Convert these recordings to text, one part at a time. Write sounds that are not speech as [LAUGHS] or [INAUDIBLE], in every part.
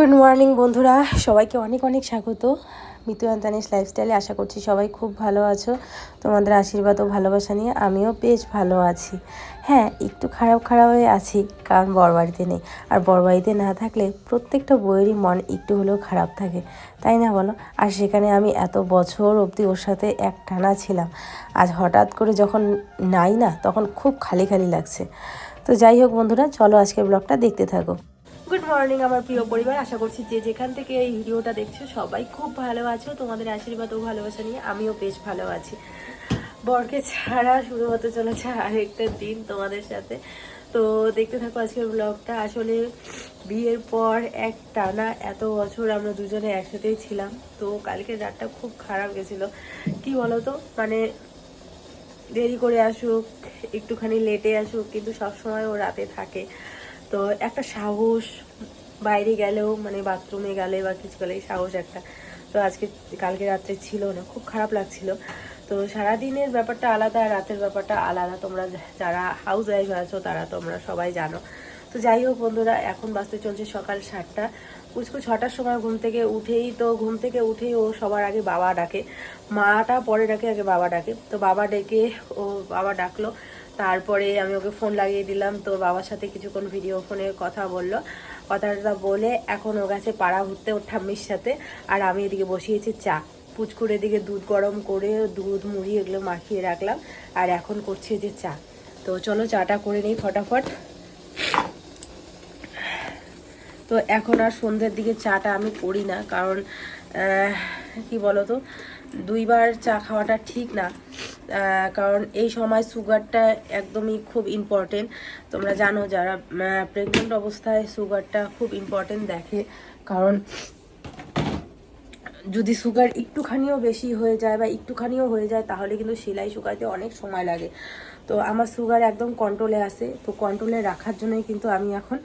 Good morning বন্ধুরা, সবাইকে অনেক অনেক স্বাগত। মিতু আন্তানিস লাইফস্টাইলে আশা করছি সবাই খুব ভালো আছো। তোমাদের আশীর্বাদ ও ভালোবাসা নিয়ে আমিও বেশ ভালো আছি। হ্যাঁ একটু খারাপ খারাপ হয়ে আছি, কারণ বরবাড়িতে নেই। আর বরবাড়িতে না থাকলে প্রত্যেকটা বইয়েরই মন একটু হলেও খারাপ থাকে, তাই না বলো? আর সেখানে আমি এত বছর অবধি ওর সাথে এক টানা ছিলাম। আজ হঠাৎ করে যখন নাই না, তখন খুব খালি খালি লাগছে। তো যাই হোক বন্ধুরা, চলো আজকের ব্লগটা দেখতে থাকো। গুড মর্নিং আমার প্রিয় পরিবার। আশা করছি যে যেখান থেকে এই ভিডিওটা দেখছ, সবাই খুব ভালো আছো। তোমাদের আশীর্বাদ ও ভালোবাসা নিয়ে আমিও বেশ ভালো আছি। বরকে ছাড়া শুরু হতে চলেছে আরেকটা দিন তোমাদের সাথে। তো দেখতে থাকো আজকের ব্লগটা আসলে বিয়ের পর এক টানা এত বছর আমরা দুজনে একসাথেই ছিলাম। তো কালকের রাতটা খুব খারাপ গেছিল। কি বলতো? মানে দেরি করে আসুক, একটুখানি লেটে আসুক, কিন্তু সবসময় ও রাতে থাকে। তো একটা সাহস বাইরে গেলেও মানে বাথরুমে গেলে বা কিছু গেলে সাহস একটা। তো আজকে, কালকে রাত্রে ছিল না, খুব খারাপ লাগছিল। তো সারাদিনের ব্যাপারটা আলাদা আর রাতের ব্যাপারটা আলাদা। তোমরা যারা হাউস ওয়াইফ আছো, তারা তোমরা সবাই জানো। তো যাই হোক বন্ধুরা, এখন বাঁচতে চলছে সকাল সাতটা। কুচকু ছটার সময় ঘুম থেকে উঠেই তো, ঘুম থেকে উঠেই ও সবার আগে বাবা ডাকে। মাটা পরে ডাকে, আগে বাবা ডাকে। তো বাবা ডেকে, ও বাবা ডাকলো। তারপরে আমি ওকে ফোন লাগিয়ে দিলাম, তোর বাবার সাথে কিছুক্ষণ ভিডিও ফোনে কথা বলল। কথাটা বলে এখন ও গেছে পাড়া ঘুরতে ওর ঠাম্মির সাথে, আর আমি এদিকে বসিয়েছি চা। পুচকুর এদিকে দুধ গরম করে দুধ, মুড়ি এগুলো মাখিয়ে রাখলাম, আর এখন করছি যে চা। তো চলো চাটা করে নিই ফটাফট। তো এখন আর সন্ধ্যের দিকে চাটা আমি করি না, কারণ কি বলো তো দুইবার চা খাওয়াটা ঠিক না কারণ এই সময় সুগারটা একদমই খুব ইম্পর্টেন্ট তোমরা জানো যারা প্রেগনেন্ট অবস্থায় সুগারটা খুব ইম্পর্টেন্ট দেখে, কারণ যদি সুগার একটুখানিও বেশি হয়ে যায় বা একটুখানিও হয়ে যায়, তাহলে কিন্তু সেলাই শুকাইতে অনেক সময় লাগে। তো আমার সুগার একদম কন্ট্রোলে আসে তো কন্ট্রোলে রাখার জন্যই কিন্তু আমি এখন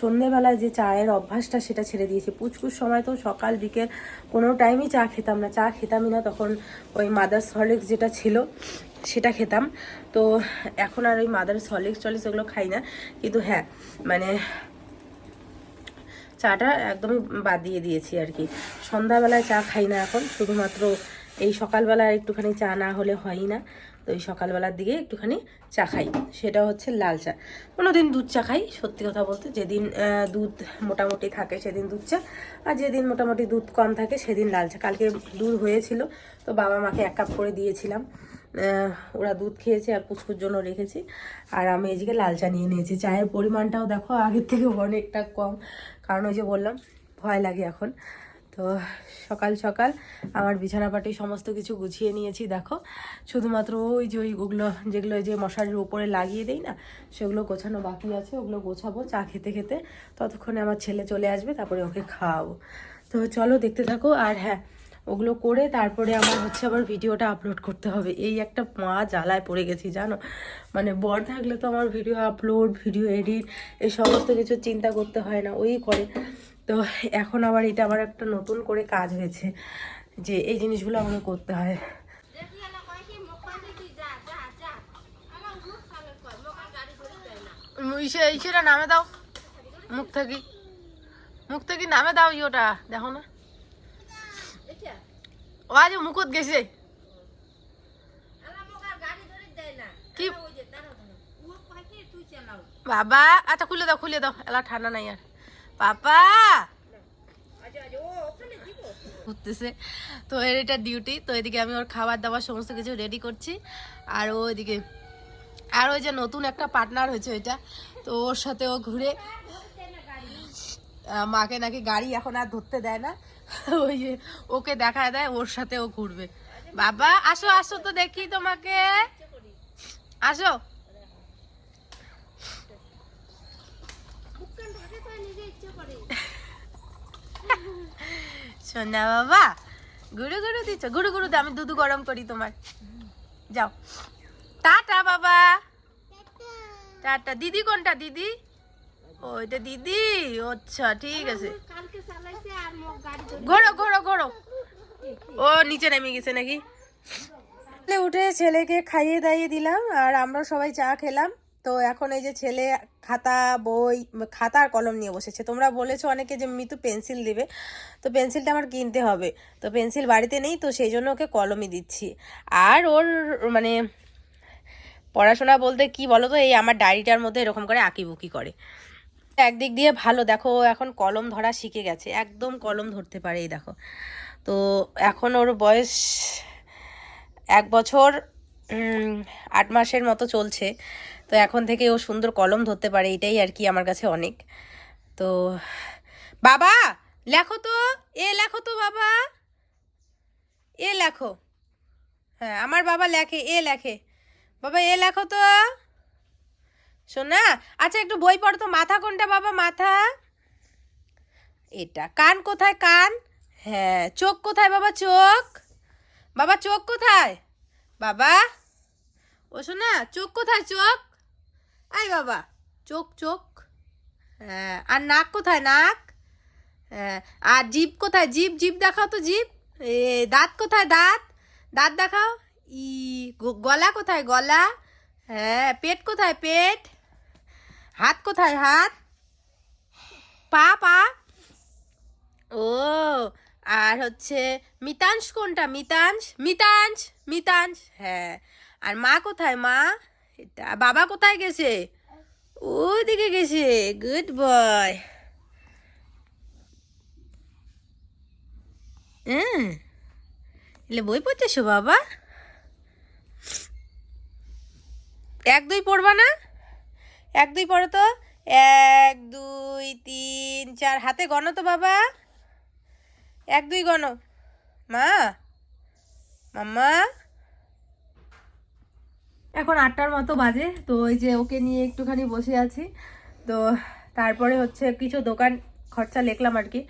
সন্ধেবেলায় যে চায়ের অভ্যাসটা সেটা ছেড়ে দিয়েছি। পুচকুর সময় তো সকাল, বিকেল কোনো টাইমই চা খেতাম না। চা খেতামই না তখন ওই মাদার হরলিক্স যেটা ছিল, সেটা খেতাম। তো এখন আর ওই মাদার হরলিক্স টলিক্স ওগুলো খাই না। কিন্তু হ্যাঁ মানে চাটা একদমই বাদ দিয়ে দিয়েছি আর কি। সন্ধ্যাবেলায় চা খাই না এখন, শুধুমাত্র এই সকালবেলায় একটুখানি চা না হলে হয়ই না। তো এই সকালবেলার দিকে একটুখানি চা খাই। সেটা হচ্ছে লাল চা। কোনো দিন দুধ চা খাই, সত্যি কথা বলতে। যেদিন দুধ মোটামুটি থাকে সেদিন দুধ চা, আর যেদিন মোটামুটি দুধ কম থাকে সেদিন লাল চা। কালকে দুধ হয়েছিল, তো বাবা মাকে এক কাপ করে দিয়েছিলাম। ওরা দুধ খেয়েছে আর পুচকুর জন্য রেখেছি। আর আমি এদিকে লাল চা নিয়ে নিয়েছি। চায়ের পরিমাণটাও দেখো আগের থেকে অনেকটা কম। কারণ ওই যে বললাম, ভয় লাগে এখন। তো সকাল সকাল আমার বিছানাপাটি সমস্ত কিছু গুছিয়ে নিয়েছি, দেখো। শুধুমাত্র ওই যে ওইগুলো যেগুলো যে মশারির উপরে লাগিয়ে দেই না, সেগুলো গোছানো বাকি আছে, ওগুলো গোছাবো, চা খেতে খেতে। ততক্ষণে আমার ছেলে চলে আসবে, তারপরে ওকে খাওয়াবো। তো চলো দেখতে থাকো, আর হ্যাঁ ওগুলো করে তারপরে আমার হচ্ছে আবার ভিডিওটা আপলোড করতে হবে। এই একটা মা জ্বালায় পড়ে গেছি, জানো? মানে বর থাকলে তো আমার ভিডিও আপলোড ভিডিও এডিট এই সমস্ত কিছু চিন্তা করতে হয় না, ওই করে। তো এখন আবার এটা আবার একটা নতুন করে কাজ হয়েছে যে এই জিনিসগুলো আমাকে করতে হয়। ইসে ইসেটা নামে দাও। মুখ থেকে। মুখ থেকে, নামে দাও ইয়োটা। দেখো না। ও আজ মুকুত গেছে। বাবা আচ্ছা খুলে দাও খুলে দাও। এলা ঠান্ডা নাই আর। পাপা ঘুরতেছে তো এর এটা ডিউটি তো এদিকে আমি ওর খাবার দাবার সমস্ত কিছু রেডি করছি। আর ও এদিকে, আর ওই যে নতুন একটা পার্টনার হয়েছে ওইটা। তো ওর সাথে ও ঘুরে মাকে নাকি গাড়ি এখন আর ধরতে দেয় না। [LAUGHS] ওই ওকে দেখায় দেয়, ওর সাথে ও ঘুরবে। বাবা, আসো আসো তো দেখি তোমাকে। আসো। [LAUGHS] সোনা বাবা গুরু গুরু দিচ্ছ গুরু গুরু আমি দুধু গরম করি তোমার। যাও। টাটা বাবা। টাটা। দিদি কোনটা, দিদি? ও দিদি আচ্ছা ঠিক আছে। ঘোরো ঘোরো ঘোরো। ও নিচে নেমে গেছে নাকি? উঠে ছেলেকে খাইয়ে দাইয়ে দিলাম, আর আমরা সবাই চা খেলাম। তো এখন এই যে ছেলে খাতা, বই, খাতা আর কলম নিয়ে বসেছে। তোমরা বলেছ অনেকে যে মিতু পেন্সিল দিবে, তো পেন্সিলটা আমার কিনতে হবে। তো পেন্সিল বাড়িতে নেই, তো সেই জন্য ওকে কলমই দিচ্ছি। আর ওর মানে পড়াশোনা বলতে কি বলো তো এই আমার ডায়েরিটার মধ্যে এরকম করে আঁকিবুকি করে। একদিক দিয়ে ভালো। দেখো এখন কলম ধরা শিখে গেছে। একদম কলম ধরতে পারে এই দেখো। তো এখন ওর বয়স এক বছর আট মাসের মতো চলছে। তো এখন থেকে ও সুন্দর কলম ধরতে পারে, এটাই আর কি আমার কাছে অনেক। তো বাবা, লেখো তো। এ লেখো তো বাবা। এ লেখো। হ্যাঁ আমার বাবা লেখে, এ লেখে। বাবা, এ লেখো তো। শোনা আচ্ছা একটু বই পড়ো তো, মাথা কোনটা বাবা, মাথা? এটা, কান কোথায়, কান? হ্যাঁ চোখ কোথায় বাবা, চোখ? বাবা, চোখ কোথায়? বাবা? ও শোনা চোখ কোথায়, চোখ? আই বাবা, চোখ চোখ। হ্যাঁ আর নাক কোথায়, নাক? হ্যাঁ আর জিভ কোথায়, জিভ জিভ দেখাও তো, জিভ। এ, দাঁত কোথায়, দাঁত? দাঁত দেখাও। ই গলা কোথায়, গলা? হ্যাঁ পেট কোথায়, পেট? হাত কোথায়, হাত? পা পা? ও, আর হচ্ছে মিতাংশ কোনটা? মিতাংশ মিতাংশ মিতাংশ হ্যাঁ। আর মা কোথায়, মা? এটা বাবা কোথায় গেছে? ওইদিকে গেছে। Good boy. হ্যাঁ। এলে বই পড়তেছো বাবা? এক দুই পড়বা না? এক, দুই পড়ো তো। এক, দুই, তিন, চার। হাতে গণো তো বাবা। এক, দুই গণো। মা, মাম্মা। এখন আটটার মতো বাজে, তো ওই যে ওকে নিয়ে একটুখানি বসে আছি। তো তারপরে হচ্ছে কিছু দোকান খরচা লিখলাম আর কি।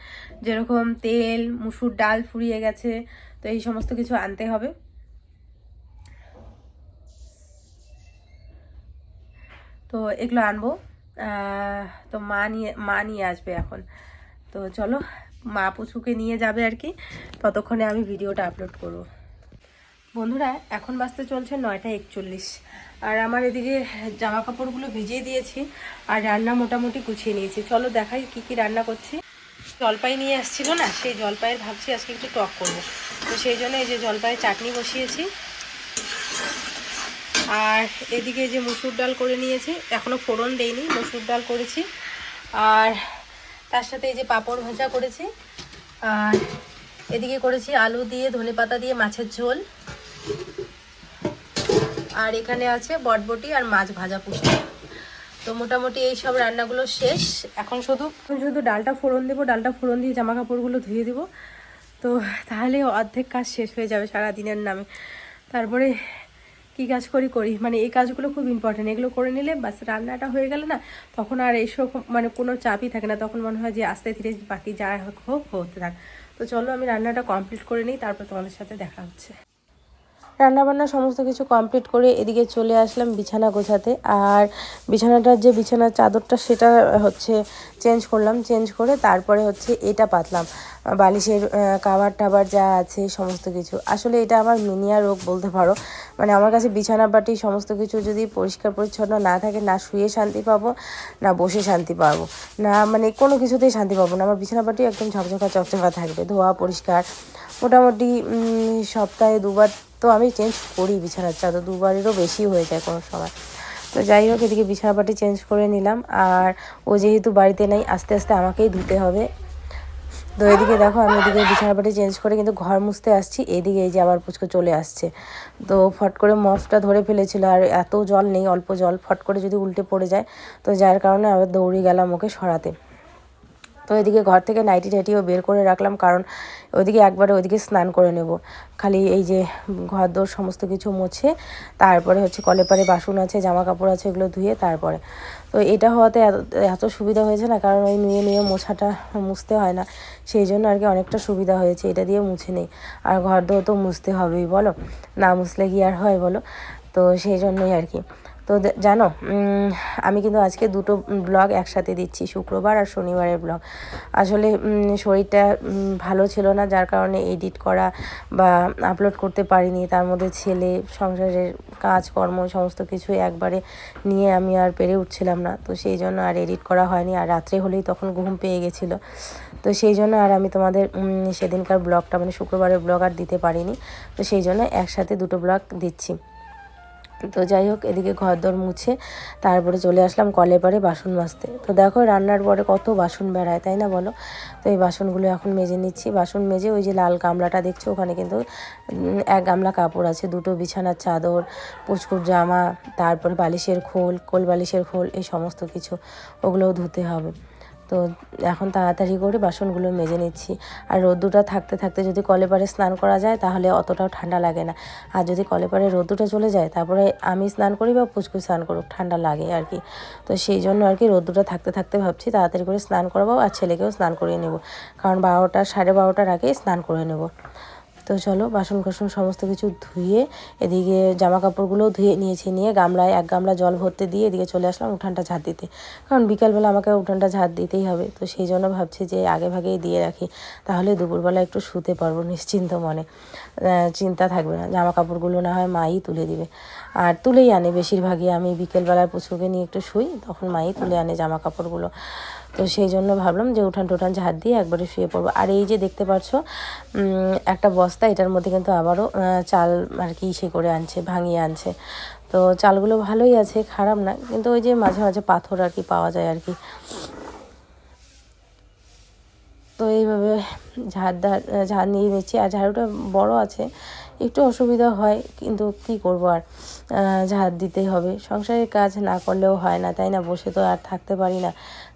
যেরকম তেল, মুসুর ডাল ফুরিয়ে গেছে, তো এই সমস্ত কিছু আনতে হবে। তো এগুলো আনব। তো মা নিয়ে মা নিয়ে আসবে এখন। তো চলো, মা পুচুকে নিয়ে যাবে আর কি। ততক্ষণে আমি ভিডিওটা আপলোড করব। বন্ধুরা, এখন বাজতে চলছে নয়টা একচল্লিশ। আর আমার এদিকে জামা কাপড়গুলো ভিজিয়ে দিয়েছি আর রান্না মোটামুটি গুছিয়ে নিয়েছি। চলো দেখাই কি কি রান্না করছি। জলপাই নিয়ে আসছিল না, সেই জলপাইয়ের ভাবছি আজকে একটু টক করব। তো সেই জন্য এই যে জলপাইয়ের চাটনি বসিয়েছি। আর এদিকে যে মুসুর ডাল করে নিয়েছি এখনও ফোড়ন দেইনি, মুসুর ডাল করেছি। আর তার সাথে এই যে পাঁপড় ভাজা করেছি, আর এদিকে করেছি আলু দিয়ে, ধনে পাতা দিয়ে মাছের ঝোল। আর এখানে আছে বটবটি আর মাছ ভাজা পুষ্টি। তো মোটামুটি এই সব রান্নাগুলো শেষ। এখন শুধু শুধু ডালটা ফোড়ন দেবো, ডালটা ফোড়ন দিয়ে জামা কাপড়গুলো ধুয়ে দেবো। তো তাহলে অর্ধেক কাজ শেষ হয়ে যাবে সারা দিনের নামে। তারপরে কি কাজ করি করি। মানে এই কাজগুলো খুব ইম্পর্টেন্ট এগুলো করে নিলে বাস রান্নাটা হয়ে গেলে না, তখন আর এইসব মানে কোনো চাপই থাকে না। তখন মনে হয় যে আস্তে ধীরে বাকি যা হোক হোক, হতে থাক। তো চলো আমি রান্নাটা কমপ্লিট করে নিই, তারপর তোমাদের সাথে দেখা হচ্ছে। রান্নাবান্না সমস্ত কিছু কমপ্লিট করে এদিকে চলে আসলাম বিছানা গোছাতে। আর বিছানাটার যে বিছানার চাদরটা সেটা হচ্ছে চেঞ্জ করলাম চেঞ্জ করে তারপরে হচ্ছে এটা পাতলাম। বালিশের কাভার টাবার যা আছে সমস্ত কিছু। আসলে এটা আমার মিনিয়া রোগ বলতে পারো। মানে আমার কাছে বিছানা বাটি সমস্ত কিছু যদি পরিষ্কার পরিচ্ছন্ন না থাকে, না শুয়ে শান্তি পাবো, না বসে শান্তি পাবো। না মানে কোনো কিছুতেই শান্তি পাবো না। আমার বিছানা বাটি একদম ঝকঝকা চকচকা থাকবে, ধোয়া পরিষ্কার। মোটামুটি সপ্তাহে দুবার তো আমি চেঞ্জ করি বিছানার চাদর, দুবারেরও বেশি হয়ে যায় কোনো সময়। তো যাই হোক, এদিকে বিছানা পাটি চেঞ্জ করে নিলাম। আর ও যেহেতু বাড়িতে নেই, আস্তে আস্তে আমাকেই ধুতে হবে। তো এদিকে দেখো, আমি এদিকে বিছানা পাটি চেঞ্জ করে কিন্তু ঘর মুছতে আসছি। এদিকে এই যে আবার পুচকো চলে আসছে। তো ফট করে মফটা ধরে ফেলেছিল, আর এত জল নেই, অল্প জল। ফট করে যদি উল্টে পড়ে যায়, তো যার কারণে আবার দৌড়ে গেলাম ওকে সরাতে। তো এদিকে ঘর থেকে নাইটি টাইটিও বের করে রাখলাম, কারণ ওইদিকে একবারে ওইদিকে স্নান করে নেব। খালি এই যে ঘর দোর সমস্ত কিছু মুছে, তারপরে হচ্ছে কলে পারে বাসন আছে জামা কাপড় আছে, এগুলো ধুয়ে তারপরে। তো এটা হওয়াতে এত সুবিধা হয়েছে না, কারণ ওই নুয়ে নুয়ে মোছাটা মুছতে হয় না, সেই জন্য আর কি অনেকটা সুবিধা হয়েছে, এটা দিয়ে মুছে নেই। আর ঘর দোর তো মুছতে হবেই, বলো? না মুছলে কি আর হয়, বলো? তো সেই জন্যই আর কি। তো জানো আমি কিন্তু আজকে দুটো ব্লগ একসাথে দিচ্ছি, শুক্রবার আর শনিবারের ব্লগ আসলে শরীরটা ভালো ছিল না, যার কারণে এডিট করা বা আপলোড করতে পারিনি। তার মধ্যে ছেলে, সংসারের কাজকর্ম, সমস্ত কিছু একবারে নিয়ে আমি আর পেরে উঠছিলাম না। তো সেই জন্য আর এডিট করা হয়নি। আর রাত্রে হলেই তখন ঘুম পেয়ে গেছিল। তো সেই জন্য আর আমি তোমাদের সেদিনকার ব্লগটা মানে শুক্রবারের ব্লগ আর দিতে পারিনি। তো সেই জন্য একসাথে দুটো ব্লগ দিচ্ছি। তো যাই হোক, এদিকে ঘর দর মুছে তারপরে চলে আসলাম কলে পরে বাসন মাজতে। তো দেখো, রান্নার পরে কত বাসন বেড়ায়, তাই না বলো? তো এই বাসনগুলো এখন মেজে নিচ্ছি। বাসন মেজে ওই যে লাল গামলাটা দেখছ? ওখানে কিন্তু এক গামলা কাপড় আছে, দুটো বিছানার চাদর, পুচকুর জামা, তারপরে বালিশের খোল, কোল বালিশের খোল, এই সমস্ত কিছু ওগুলোও ধুতে হবে। তো এখন তাড়াতাড়ি করে বাসনগুলো মেজে নিচ্ছি। আর রোদ্দুটা থাকতে থাকতে যদি কলে পারে স্নান করা যায়, তাহলে অতটাও ঠান্ডা লাগে না। আর যদি কলে পারে রোদ্দুটা চলে যায়, তারপরে আমি স্নান করি বা পুচকু স্নান করুক, ঠান্ডা লাগে আর কি। তো সেই জন্য আর কি রোদ্দুটা থাকতে থাকতে ভাবছি তাড়াতাড়ি করে স্নান করাবো আর ছেলেকেও স্নান করিয়ে নেব। কারণ বারোটা, সাড়ে বারোটার আগে স্নান করে নেব। তো চলো বাসন কোসন সমস্ত কিছু ধুয়ে এদিকে জামা কাপড়গুলোও ধুয়ে নিয়েছি, নিয়ে গামলায় এক গামলা জল ভরতে দিয়ে এদিকে চলে আসলাম উঠানটা ঝাড় দিতে। কারণ বিকালবেলা আমাকে উঠানটা ঝাড় দিতেই হবে, তো সেই জন্য ভাবছি যে আগে ভাগেই দিয়ে রাখি, তাহলে দুপুরবেলা একটু শুতে পারব নিশ্চিন্ত মনে। চিন্তা থাকবে না জামা কাপড়গুলো না হয় মাই তুলে দিবে। আর তুলেই আনে, বেশিরভাগই আমি বিকেলবেলার পুচকুকে নিয়ে একটু শুই, তখন মাই তুলে আনে জামা কাপড়গুলো তো সেই জন্য ভাবলাম যে উঠান টুঠান ঝাড় দিয়ে একবারে শুয়ে পড়ব। আর এই যে দেখতে পাচ্ছ একটা বস্তা, এটার মধ্যে কিন্তু আবারও চাল আর কি ইসে করে আনছে, ভাঙিয়ে আনছে। তো চালগুলো ভালোই আছে, খারাপ না, কিন্তু ওই যে মাঝে মাঝে পাথর আর কি পাওয়া যায় আর কি। তো এইভাবে ঝাড় ঝাড় নিয়ে নিচ্ছি। আর ঝাড়ুটা বড় আছে, একটু অসুবিধা হয়, কিন্তু কি করব আর ঝাড় দিতেই হবে। সংসারের কাজ না করলেও হয় না, তাই না? বসে তো আর থাকতে পারি না।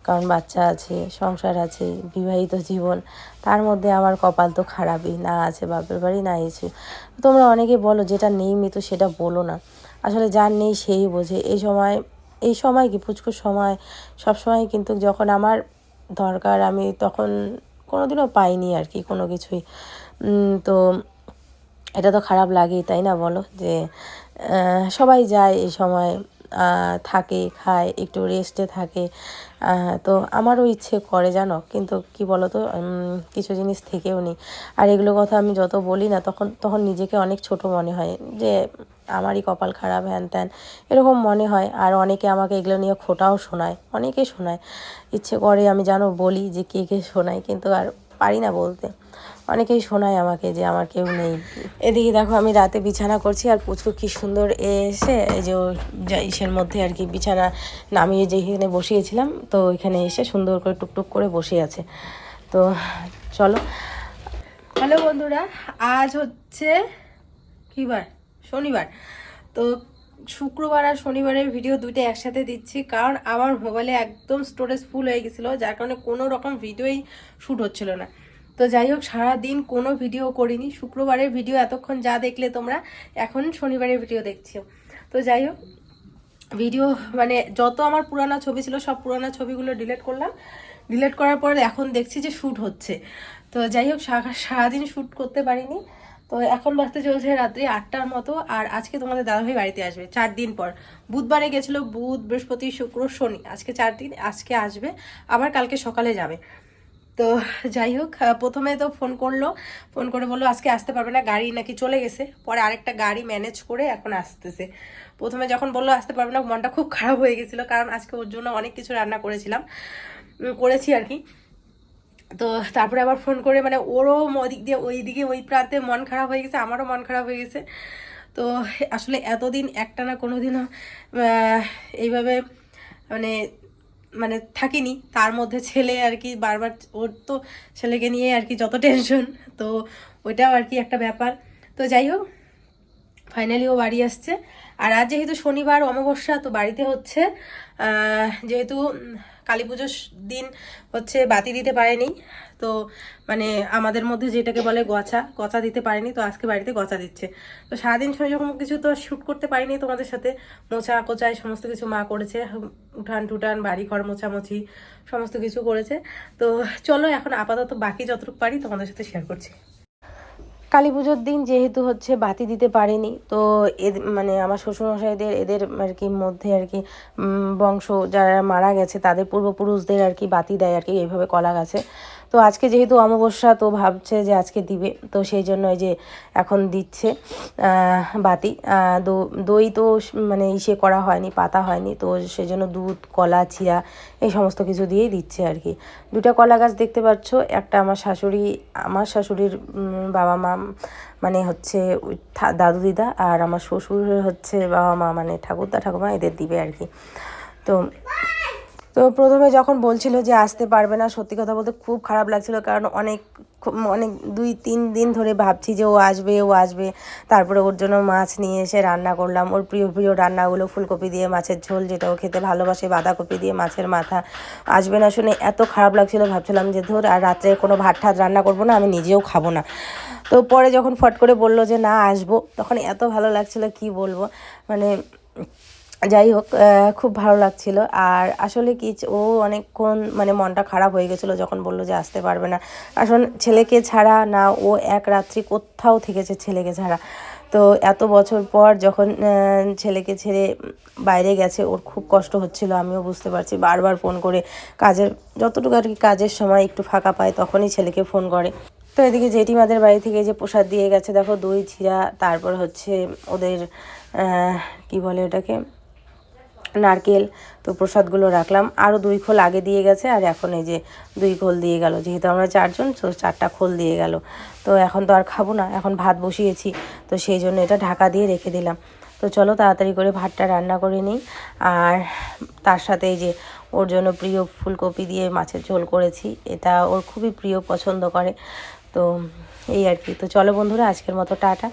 কারণ বাচ্চা আছে, সংসার আছে, বিবাহিত জীবন, তার মধ্যে আমার কপাল তো খারাপই। না আছে বাপের বাড়ি, না কিছু তোমরা অনেকে বলো, যেটা নেই মৃত্যু সেটা বলো না। আসলে যার নেই সেই বোঝে। এই সময় এই সময় কি পুচকুর সময়, সব সময় কিন্তু যখন আমার দরকার, আমি তখন কোনোদিনও পাইনি আর কি কোনো কিছুই। তো এটা তো খারাপ লাগেই, তাই না বলো? যে সবাই যায় এই সময়। থাকে, খায়, একটু রেস্টে থাকে। তো আমারও ইচ্ছে করে জানো, কিন্তু কি বলো তো কিছু জিনিস থেকেও নেই। আর এগুলো কথা আমি যত বলি না, তখন তখন নিজেকে অনেক ছোট মনে হয়, যে আমারই কপাল খারাপ, হ্যান ত্যান, এরকম মনে হয়। আর অনেকে আমাকে এগুলো নিয়ে খোটাও শোনায়, অনেকে শোনায়। ইচ্ছে করে আমি জানো বলি যে কে কে শোনায়, কিন্তু আর পারি না বলতে। অনেকেই শোনায় আমাকে যে আমার কেউ নেই। এদিকে দেখো, আমি রাতে বিছানা করছি আর পুচকু কি সুন্দর এ এসে এই যে ইসের মধ্যে আর কি বিছানা নামিয়ে যেখানে বসিয়েছিলাম, তো ওইখানে এসে সুন্দর করে টুকটুক করে বসে আছে। তো চলো। হ্যালো বন্ধুরা, আজ হচ্ছে কী বার? শনিবার। তো শুক্রবার আর শনিবারের ভিডিও দুইটা একসাথে দিচ্ছি, কারণ আমার মোবাইলে একদম স্টোরেজ ফুল হয়ে গেছিল, যার কারণে কোনো রকম ভিডিওই শ্যুট হচ্ছিল না। তো যাই হোক, সারাদিন কোনো ভিডিও করিনি। শুক্রবারের ভিডিও এতক্ষণ যা দেখলে তোমরা, এখন শনিবারের ভিডিও দেখছ। তো যাই হোক ভিডিও মানে যত আমার পুরানো ছবি ছিল, সব পুরানো ছবিগুলো ডিলিট করলাম। ডিলিট করার পরে এখন দেখছি যে শ্যুট হচ্ছে। তো যাই হোক, সারা- সারাদিন শ্যুট করতে পারিনি। তো এখন বাজতে চলছে রাত্রি আটটার মতো, আর আজকে তোমাদের দাদাভাই বাড়িতে আসবে, চার দিন পর। বুধবারে গেছিল বুধ, বৃহস্পতি, শুক্র, শনি, আজকে চার দিন, আজকে আসবে, আবার কালকে সকালে যাবে। তো যাই হোক প্রথমে তো ফোন করল, ফোন করে বলল আজকে আসতে পারবে না, গাড়ি নাকি চলে গেছে, পরে আরেকটা গাড়ি ম্যানেজ করে এখন আসতেছে। প্রথমে যখন বলল আসতে পারবে না, মনটা খুব খারাপ হয়ে গেছিল, কারণ আজকে ওর জন্য অনেক কিছু রান্না করেছিলাম করেছি আর কি। তো তারপরে আবার ফোন করে মানে ওরও ওদিক দিয়ে ওই দিকে ওই প্রান্তে মন খারাপ হয়ে গেছে, আমারও মন খারাপ হয়ে গেছে। তো আসলে এতদিন একটানা কোনো দিনও এইভাবে মানে মানে থাকিনি। তার মধ্যে ছেলে আর কি, বারবার ওর তো ছেলেকে নিয়ে আর কি যত টেনশন তো ওইটাও আর কি একটা ব্যাপার। তো যাই হোক ফাইনালি ও বাড়ি আসছে। আর আজ যেহেতু শনিবার, অমাবস্যা, তো বাড়িতে হচ্ছে যেহেতু কালী পুজোর দিন হচ্ছে বাতি দিতে পারেনি, তো মানে আমাদের মধ্যে যেটাকে বলে গচা গচা দিতে পারেনি, তো আজকে বাড়িতে গচা দিচ্ছে। তো সারাদিন সেরকম কিছু তো শ্যুট করতে পারিনি তোমাদের সাথে। মোছা কোচায় সমস্ত কিছু মা করেছে, উঠান টুটান বাড়ি ঘর মোছামুছি, সমস্ত কিছু করেছে। তো চলো এখন আপাতত বাকি যতটুকু পারি তোমাদের সাথে শেয়ার করছি। কালী পুজোর দিন যেহেতু হচ্ছে বাতি দিতে পারেনি, তো এদের মানে আমার শ্বশুরমশাইদের, এদের আর কি মধ্যে আর কি বংশ যারা মারা গেছে তাদের পূর্বপুরুষদের আর কি বাতি দেয় আর কি, এইভাবে কলা গাছে। তো আজকে যেহেতু অমাবস্যা, তো ভাবছে যে আজকে দিবে। তো সেই জন্য এই যে এখন দিচ্ছে বাতি। দই তো মানে ইসে করা হয়নি, পাতা হয়নি, তো সেই জন্য দুধ, কলা চিরা এই সমস্ত কিছু দিয়েই দিচ্ছে আর কি। দুটা কলা গাছ দেখতে পাচ্ছ, একটা আমার শাশুড়ি, আমার শাশুড়ির বাবা মা মানে হচ্ছে দাদু দিদা আর আমার শ্বশুর হচ্ছে বাবা মা মানে ঠাকুরদা ঠাকুমা এদের দিবে আর কি। তো তো প্রথমে যখন বলছিল যে আসতে পারবে না, সত্যি কথা বলতে খুব খারাপ লাগছিল। কারণ অনেক অনেক দুই, তিন দিন ধরে ভাবছি যে ও আসবে ও আসবে। তারপরে ওর জন্য মাছ নিয়ে এসে রান্না করলাম। ওর প্রিয় প্রিয় রান্নাগুলো ফুলকপি দিয়ে মাছের ঝোল, যেটা ও খেতে ভালোবাসে, বাঁধাকপি দিয়ে মাছের মাথা। আসবে না শুনে এত খারাপ লাগছিল, ভাবছিলাম যে ধর, আর রাত্রে কোনো ভাত ঠাত রান্না করব না, আমি নিজেও খাব না। তো পরে যখন ফট করে বলল যে না, আসব, তখন এত ভালো লাগছিল, কি বলব? মানে যাই হোক খুব ভালো লাগছিল। আর আসলে কি, ও অনেকক্ষণ মানে মনটা খারাপ হয়ে গেছিল যখন বলল যে আসতে পারবে না। আসলে ছেলেকে ছাড়া না, ও এক রাত্রি কোথাও থেকেছে ছেলেকে ছাড়া। তো এত বছর পর যখন ছেলেকে ছেড়ে বাইরে গেছে, ওর খুব কষ্ট হচ্ছিল, আমিও বুঝতে পারছি। বারবার ফোন করে কাজের, যতটুকু আর কি কাজের সময় একটু ফাঁকা পায়, তখনই ছেলেকে ফোন করে। তো এদিকে জেঠিমাদের বাড়ি থেকে যে প্রসাদ দিয়ে গেছে, দেখো দই চিরা তারপর হচ্ছে ওদের কি বলে ওটাকে? নারকেল তো প্রসাদগুলো রাখলাম। আরও দুই খোল আগে দিয়ে গেছে আর এখন এই যে দুই খোল দিয়ে গেল। যেহেতু আমরা চারজন, তো চারটা খোল দিয়ে গেল। তো এখন তো আর খাব না, এখন ভাত বসিয়েছি। তো সেই জন্য এটা ঢাকা দিয়ে রেখে দিলাম। তো চলো তাড়াতাড়ি করে ভাতটা রান্না করে নিই। আর তার সাথে এই যে ওর জন্য প্রিয় ফুলকপি দিয়ে মাছের ঝোল করেছি। এটা ওর খুবই প্রিয়, পছন্দ করে। তো এই আর কি। তো চলো বন্ধুরা, আজকের মতো টাটা।